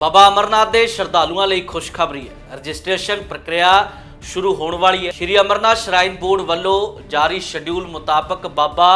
ਬਾਬਾ ਅਮਰਨਾਥ ਦੇ ਸ਼ਰਧਾਲੂਆਂ ਲਈ ਖੁਸ਼ਖਬਰੀ ਹੈ। ਰਜਿਸਟ੍ਰੇਸ਼ਨ ਪ੍ਰਕਿਰਿਆ ਸ਼ੁਰੂ ਹੋਣ ਵਾਲੀ ਹੈ। ਸ਼੍ਰੀ ਅਮਰਨਾਥ ਸ਼ਰਾਈਨ ਬੋਰਡ ਵੱਲੋਂ ਜਾਰੀ ਸ਼ਡਿਊਲ ਮੁਤਾਬਕ ਬਾਬਾ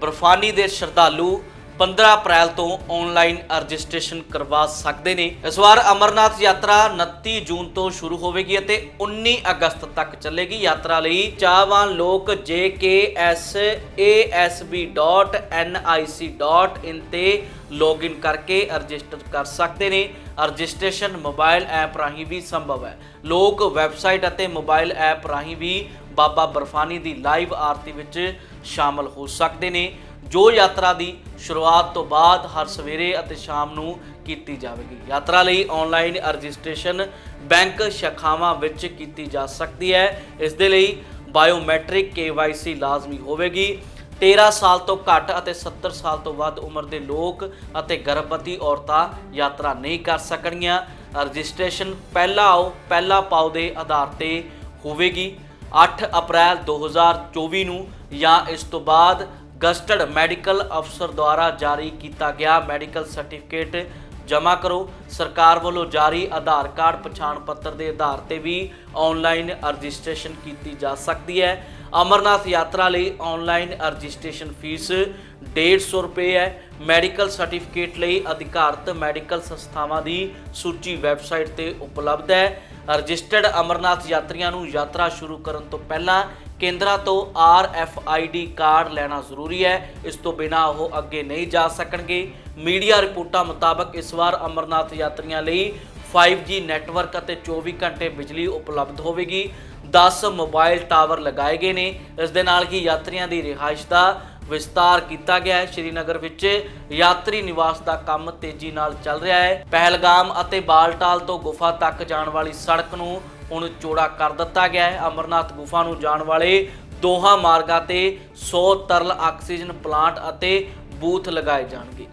ਬਰਫਾਨੀ ਦੇ ਸ਼ਰਧਾਲੂ 15 ਅਪ੍ਰੈਲ ਤੋਂ ਆਨਲਾਈਨ ਰਜਿਸਟ੍ਰੇਸ਼ਨ ਕਰਵਾ ਸਕਦੇ ਨੇ। ਇਸ ਵਾਰ ਅਮਰਨਾਥ ਯਾਤਰਾ 29 ਜੂਨ ਤੋਂ ਸ਼ੁਰੂ ਹੋਵੇਗੀ ਅਤੇ 19 ਅਗਸਤ ਤੱਕ ਚੱਲੇਗੀ ਯਾਤਰਾ ਲਈ। ਚਾਹਵਾਨ ਲੋਕ jksasb.nic.in ਤੇ ਲੌਗਇਨ ਕਰਕੇ ਰਜਿਸਟਰ ਕਰ ਸਕਦੇ ਨੇ। ਰਜਿਸਟ੍ਰੇਸ਼ਨ ਮੋਬਾਈਲ ਐਪ ਰਾਹੀਂ ਵੀ ਸੰਭਵ ਹੈ। ਲੋਕ ਵੈਬਸਾਈਟ ਅਤੇ ਮੋਬਾਈਲ ਐਪ ਰਾਹੀਂ ਵੀ ਬਾਬਾ ਬਰਫਾਨੀ ਦੀ ਲਾਈਵ ਆਰਤੀ ਵਿੱਚ ਸ਼ਾਮਲ ਹੋ ਸਕਦੇ ਨੇ। ਜੋ ਯਾਤਰਾ ਦੀ ਸ਼ੁਰੂਆਤ ਤੋਂ ਬਾਅਦ ਹਰ ਸਵੇਰੇ ਅਤੇ ਸ਼ਾਮ ਨੂੰ ਕੀਤੀ ਜਾਵੇਗੀ। ਯਾਤਰਾ ਲਈ ਆਨਲਾਈਨ ਰਜਿਸਟ੍ਰੇਸ਼ਨ ਬੈਂਕ ਸ਼ਾਖਾਵਾਂ ਵਿੱਚ ਕੀਤੀ ਜਾ ਸਕਦੀ ਹੈ। ਇਸ ਦੇ ਲਈ ਬਾਇਓਮੈਟ੍ਰਿਕ KYC ਲਾਜ਼ਮੀ ਹੋਵੇਗੀ। 13 ਸਾਲ ਤੋਂ ਘੱਟ ਅਤੇ 70 ਸਾਲ ਤੋਂ ਵੱਧ ਉਮਰ ਦੇ ਲੋਕ ਅਤੇ ਗਰਭਵਤੀ ਔਰਤਾਂ ਯਾਤਰਾ ਨਹੀਂ ਕਰ ਸਕਣਗੀਆਂ। ਰਜਿਸਟ੍ਰੇਸ਼ਨ ਪਹਿਲਾ ਆਓ, ਪਹਿਲਾ ਪਾਓ ਦੇ ਆਧਾਰ ਤੇ ਹੋਵੇਗੀ। 8 ਅਪ੍ਰੈਲ 2024 ਨੂੰ ਜਾਂ ਇਸ ਤੋਂ ਬਾਅਦ ਗਸਟਡ ਮੈਡੀਕਲ ਅਫਸਰ ਦੁਆਰਾ ਜਾਰੀ ਕੀਤਾ ਗਿਆ ਮੈਡੀਕਲ ਸਰਟੀਫਿਕੇਟ ਜਮ੍ਹਾਂ ਕਰੋ। ਸਰਕਾਰ ਵੱਲੋਂ ਜਾਰੀ ਆਧਾਰ ਕਾਰਡ ਪਛਾਣ ਪੱਤਰ ਦੇ ਆਧਾਰ ਤੇ ਵੀ ਆਨਲਾਈਨ ਰਜਿਸਟ੍ਰੇਸ਼ਨ ਕੀਤੀ ਜਾ ਸਕਦੀ ਹੈ। ਅਮਰਨਾਥ ਯਾਤਰਾ ਲਈ ਆਨਲਾਈਨ ਰਜਿਸਟ੍ਰੇਸ਼ਨ ਫੀਸ 150 ਰੁਪਏ ਹੈ। ਮੈਡੀਕਲ ਸਰਟੀਫਿਕੇਟ ਲਈ ਅਧਿਕਾਰਤ ਮੈਡੀਕਲ ਸੰਸਥਾਵਾਂ ਦੀ ਸੂਚੀ ਵੈਬਸਾਈਟ ਤੇ ਉਪਲਬਧ ਹੈ। ਰਜਿਸਟਰਡ ਅਮਰਨਾਥ ਯਾਤਰੀਆਂ ਨੂੰ ਯਾਤਰਾ ਸ਼ੁਰੂ ਕਰਨ ਤੋਂ ਪਹਿਲਾਂ ਕੇਂਦਰਾਂ ਤੋਂ RFID ਕਾਰਡ ਲੈਣਾ ਜ਼ਰੂਰੀ ਹੈ। ਇਸ ਤੋਂ ਬਿਨਾ ਉਹ ਅੱਗੇ ਨਹੀਂ ਜਾ ਸਕਣਗੇ। ਮੀਡੀਆ ਰਿਪੋਰਟਾਂ ਮੁਤਾਬਕ ਇਸ ਵਾਰ ਅਮਰਨਾਥ ਯਾਤਰੀਆਂ ਲਈ 5G ਨੈਟਵਰਕ ਅਤੇ 24 ਘੰਟੇ ਬਿਜਲੀ ਉਪਲਬਧ ਹੋਵੇਗੀ। 10 ਮੋਬਾਈਲ ਟਾਵਰ ਲਗਾਏ ਗਏ ਨੇ। ਇਸ ਦੇ ਨਾਲ ਹੀ ਯਾਤਰੀਆਂ ਦੀ ਰਿਹਾਇਸ਼ ਦਾ ਵਿਸਤਾਰ ਕੀਤਾ ਗਿਆ ਹੈ। ਸ਼੍ਰੀਨਗਰ ਵਿੱਚ ਯਾਤਰੀ ਨਿਵਾਸ ਦਾ ਕੰਮ ਤੇਜ਼ੀ ਨਾਲ ਚੱਲ ਰਿਹਾ ਹੈ। ਪਹਿਲਗਾਮ ਅਤੇ ਬਾਲਟਾਲ ਤੋਂ ਗੁਫਾ ਤੱਕ ਜਾਣ ਵਾਲੀ ਸੜਕ ਨੂੰ ਹੁਣ ਚੌੜਾ ਕਰ ਦਿੱਤਾ ਗਿਆ ਹੈ। ਅਮਰਨਾਥ ਗੁਫਾ ਨੂੰ ਜਾਣ ਵਾਲੇ ਦੋਹਾਂ ਮਾਰਗਾਂ ਤੇ 100 ਤਰਲ ਆਕਸੀਜਨ ਪਲਾਂਟ ਅਤੇ ਬੂਥ ਲਗਾਏ ਜਾਣਗੇ।